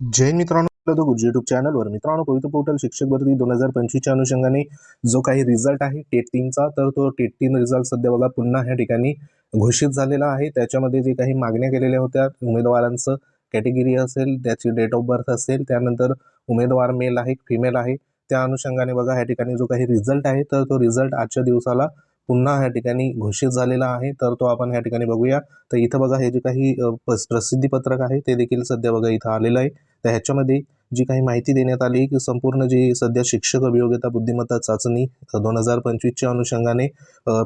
जय मित्रांनो गुरुजी युट्यूब चॅनलवर मित्रांनो पवित्र पोर्टल शिक्षक भरती दोन हजार पंचवीसच्या अनुषंगाने जो काही रिझल्ट आहे टेट तीनचा तर तो टेट तीन रिझल्ट सध्या बघा पुन्हा ह्या ठिकाणी घोषित झालेला आहे. त्याच्यामध्ये जे काही मागण्या केलेल्या होत्या उमेदवारांचं कॅटेगरी असेल त्याची डेट ऑफ बर्थ असेल त्यानंतर उमेदवार मेल आहे फिमेल आहे त्या अनुषंगाने बघा ह्या ठिकाणी जो काही रिझल्ट आहे तर तो रिझल्ट आजच्या दिवसाला पुन्हा ह्या ठिकाणी घोषित झालेला आहे तर तो आपण ह्या ठिकाणी बघूया. तर इथं बघा हे जे काही पस- प्रसिद्धीपत्रक आहे ते देखील सध्या बघा इथं आलेलं आहे. तर ह्याच्यामध्ये जी काही माहिती देण्यात आली की संपूर्ण जी सध्या शिक्षक अभियोग्यता बुद्धिमत्ता चाचणी दोन हजार पंचवीसच्या अनुषंगाने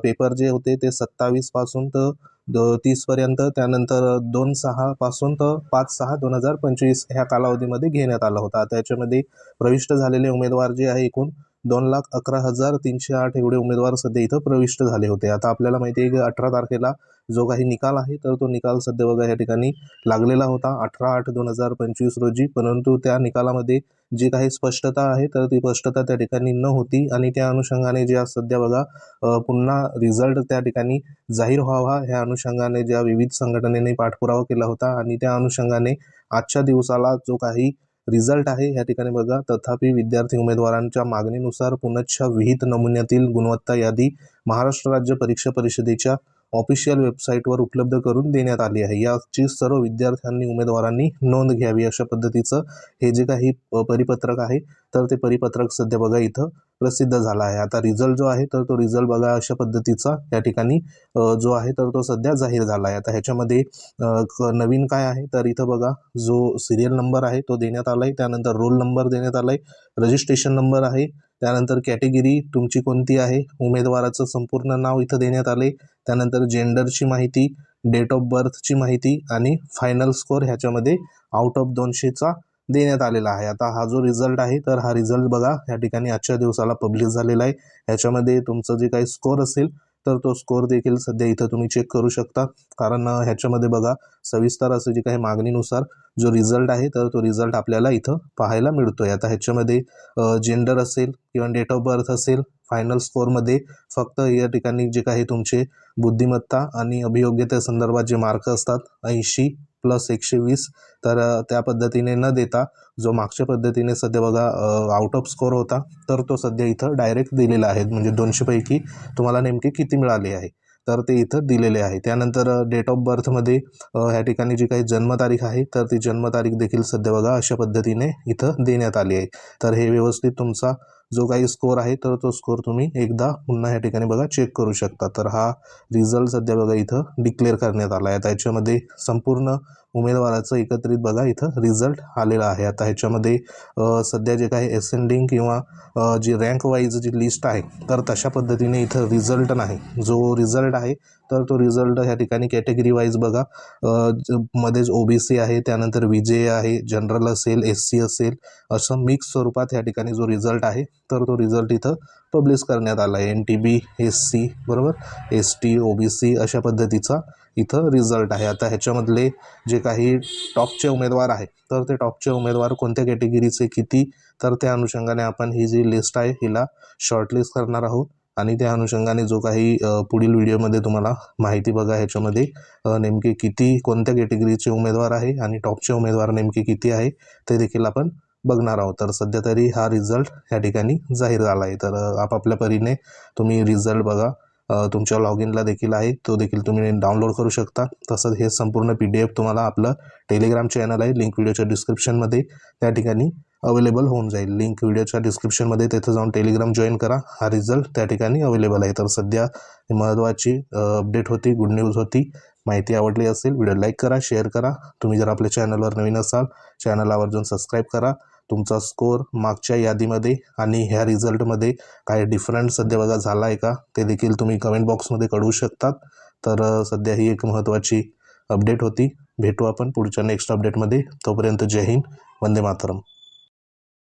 पेपर जे होते ते सत्तावीसपासून तर द तीसपर्यंत त्यानंतर दोन सहा पासून तर पाच सहा दोन हजार पंचवीस ह्या कालावधीमध्ये घेण्यात आला होता. त्याच्यामध्ये प्रविष्ट झालेले उमेदवार जे आहे एकूण दोन लाख अकरा हजार तीनशे आठ एवढे उमेदवार सध्या इथं प्रविष्ट झाले होते. आता आपल्याला माहिती आहे की अठरा तारखेला जो काही निकाल आहे तर तो निकाल सध्या बघा या ठिकाणी लागलेला होता. अठरा आठ दोन हजार पंचवीस रोजी परंतु त्या निकालामध्ये जी काही स्पष्टता आहे तर ती स्पष्टता त्या ठिकाणी न होती आणि त्या अनुषंगाने जे सध्या बघा पुन्हा रिझल्ट त्या ठिकाणी जाहीर व्हावा ह्या अनुषंगाने ज्या विविध संघटनेने पाठपुरावा केला होता आणि त्या अनुषंगाने आजच्या दिवसाला जो काही रिझल्ट आहे. या ठिकाणी बघा तथापि विद्यार्थी उमेदवारांच्या मागणीनुसार पुनश्च विहित नमुन्यातील गुणवत्ता यादी महाराष्ट्र राज्य परीक्षा परिषदेच्या ऑफिशियल वेबसाईटवर उपलब्ध करून देण्यात आली आहे. याची सर्व विद्यार्थ्यांनी उमेदवारांनी नोंद घ्यावी अशा पद्धतीचं हे जे काही परिपत्रक आहे तर ते परिपत्रक सध्या बघा इथं प्रसिद्ध झाला आहे. आता रिझल्ट जो आहे तर तो रिझल्ट बघा अशा पद्धतीचा या ठिकाणी जो आहे तर तो सध्या जाहीर झाला आहे. आता ह्याच्यामध्ये क- नवीन काय आहे तर इथं बघा जो सिरियल नंबर आहे तो देण्यात आला आहे त्यानंतर रोल नंबर देण्यात आला आहे रजिस्ट्रेशन नंबर आहे. त्यानंतर कॅटेगरी तुमची कोणती आहे उमेदवाराचं संपूर्ण नाव इथं देण्यात आले त्यानंतर जेंडरची माहिती डेट ऑफ बर्थची माहिती आणि फायनल स्कोअर ह्याच्यामध्ये आउट ऑफ दोनशेचा देण्यात आलेला आहे. आता हा जो रिझल्ट आहे तर हा रिझल्ट बघा या ठिकाणी आजच्या दिवसाला पब्लिश झालेला आहे. ह्याच्यामध्ये तुमचं जे काही स्कोअर असेल तर तो स्कोअर देखील सध्या इथं तुम्ही चेक करू शकता. कारण ह्याच्यामध्ये बघा सविस्तर असं जे काही मागणीनुसार जो रिझल्ट आहे तर तो रिझल्ट आपल्याला इथं पाहायला मिळतोय. आता ह्याच्यामध्ये जेंडर असेल किंवा डेट ऑफ बर्थ असेल फायनल स्कोअरमध्ये फक्त या ठिकाणी जे काही तुमचे बुद्धिमत्ता आणि अभियोग्यते संदर्भात जे मार्क असतात ऐंशी प्लस एकशे वीस तर त्या पद्धतीने न देता जो मागच्या पद्धतीने सध्या बघा आउट ऑफ स्कोअर होता तर तो सध्या इथं डायरेक्ट दिलेला आहे. म्हणजे दोनशेपैकी तुम्हाला नेमके किती मिळाले आहे? तर ते इथं दिलेले आहे. त्यानंतर डेट ऑफ बर्थमध्ये ह्या ठिकाणी जी काही जन्मतारीख आहे तर ती जन्मतारीख देखील सध्या बघा अशा पद्धतीने इथं देण्यात आली आहे. तर हे व्यवस्थित तुमचा जो काही स्कोअर आहे तर तो स्कोअर तुम्ही एकदा पुन्हा ह्या ठिकाणी बघा चेक करू शकता. तर हा रिझल्ट सध्या बघा इथं डिक्लेअर करण्यात आला आहे. त्याच्यामध्ये संपूर्ण उमेदवाराचं एकत्रित बघा इथं रिझल्ट आलेला आहे. आता ह्याच्यामध्ये सध्या जे काही असेंडिंग किंवा जी रँक वाईज जी लिस्ट आहे तर तशा पद्धतीने इथं रिझल्ट नाही. जो रिझल्ट आहे तर तो रिझल्ट ह्या ठिकाणी कॅटेगरी वाईज बघा मध्येच ओ बी सी आहे त्यानंतर विजय आहे जनरल असेल एस सी असेल असं मिक्स स्वरूपात ह्या ठिकाणी जो रिझल्ट आहे तर तो रिझल्ट इथं पब्लिश करण्यात आला आहे. N T B S C बरोबर? S T O B C अशा पद्धतीचा इथं रिझल्ट आहे. आता ह्याच्यामधले जे काही टॉपचे उमेदवार आहे तर ते टॉपचे उमेदवार कोणत्या कॅटेगरीचे किती? तर त्या अनुषंगाने आपण ही जी लिस्ट आहे हिला शॉर्टलिस्ट करणार आहोत. आणि त्या अनुषंगाने जो काही पुढील व्हिडिओमध्ये तुम्हाला माहिती बघा ह्याच्यामध्ये नेमके किती कोणत्या कॅटेगरीचे उमेदवार आहे आणि टॉपचे उमेदवार नेमके किती आहे ते देखील आपण बघणार आहोत. तर सध्या तरी हा रिझल्ट या ठिकाणी जाहीर झाला आहे तर आपापल्या परीने तुम्ही रिझल्ट बघा. तुमच्या लॉग इनला देखील आहे. तो देखील तुम्ही डाउनलोड करू शकता. तसंच हे संपूर्ण पी डी एफ तुम्हाला आपलं टेलिग्राम चॅनल आहे. लिंक व्हिडिओच्या डिस्क्रिप्शनमध्ये त्या ठिकाणी अवेलेबल होऊन जाईल. लिंक व्हिडिओच्या डिस्क्रिप्शनमध्ये तिथं जाऊन टेलिग्राम जॉईन करा. हा रिझल्ट त्या ठिकाणी अवेलेबल आहे. तर सध्या महत्त्वाची अपडेट होती गुड न्यूज होती. माहिती आवडली असेल व्हिडिओ लाईक करा शेअर करा. तुम्ही जर आपल्या चॅनलवर नवीन असाल चॅनल आवर्जून सबस्क्राईब करा. तुमचा स्कोअर मागच्या यादीमध्ये आणि ह्या रिझल्टमध्ये काय डिफरंट सध्या बघा झाला आहे का ते देखील तुम्ही कमेंट बॉक्समध्ये कळवू शकतात. तर सध्या ही एक महत्त्वाची अपडेट होती. भेटू आपण पुढच्या नेक्स्ट अपडेटमध्ये. तोपर्यंत जय हिंद वंदे मातरम.